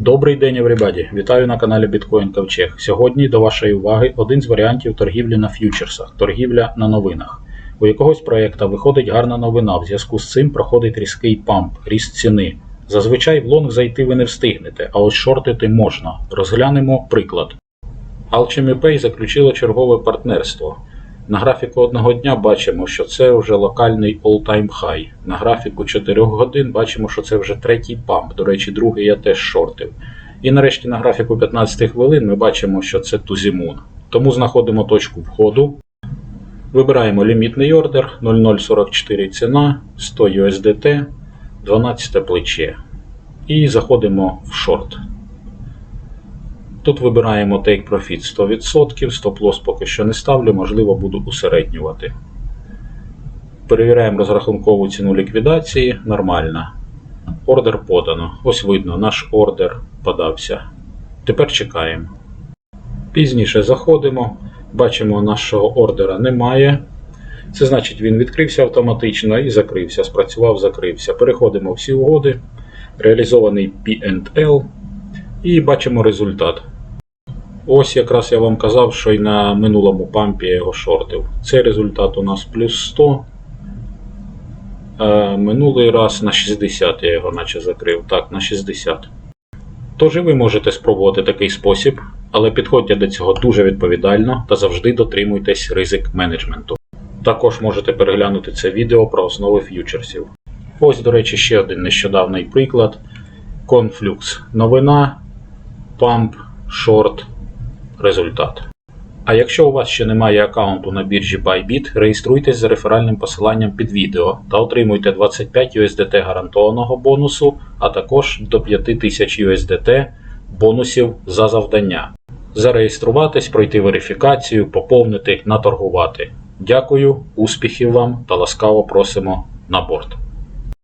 Добрий день, everybody! Вітаю на каналі Bitcoin Ковчег. Сьогодні до вашої уваги один з варіантів торгівлі на ф'ючерсах, торгівля на новинах. У якогось проєкта виходить гарна новина. В зв'язку з цим проходить різкий памп, ріст ціни. Зазвичай в лонг зайти ви не встигнете, а ось шортити можна. Розглянемо приклад. Alchemy Pay заключила чергове партнерство. На графіку одного дня бачимо, що це вже локальний all-time high. На графіку 4 годин бачимо, що це вже третій памп. До речі, другий я теж шортив. І нарешті на графіку 15 хвилин ми бачимо, що це Тузімун. Тому знаходимо точку входу. Вибираємо лімітний ордер 0044 ціна, 100 USDT, 12 плече. І заходимо в шорт. Тут вибираємо Take Profit 100%, стоп-лосс поки що не ставлю, можливо, буду усереднювати. Перевіряємо розрахункову ціну ліквідації, нормальна. Ордер подано. Ось видно, наш ордер подався. Тепер чекаємо. Пізніше заходимо, бачимо, нашого ордера немає. Це значить, він відкрився автоматично і закрився. Спрацював, закрився. Переходимо всі угоди. Реалізований P&L. І бачимо результат. Ось якраз я вам казав, що й на минулому пампі я його шортив. Цей результат у нас плюс 100. Е, минулий раз на 60 я його наче закрив. Так, на 60. Тож і ви можете спробувати такий спосіб, але підходьте до цього дуже відповідально та завжди дотримуйтесь ризик менеджменту. Також можете переглянути це відео про основи ф'ючерсів. Ось, до речі, ще один нещодавний приклад. Conflux. Новина, памп, шорт, результат. А якщо у вас ще немає аккаунту на біржі Bybit, реєструйтесь за реферальним посиланням під відео та отримуйте 25 USDT гарантованого бонусу, а також до 5000 USDT бонусів за завдання. Зареєструватись, пройти верифікацію, поповнити, наторгувати. Дякую, успіхів вам та ласкаво просимо на борт.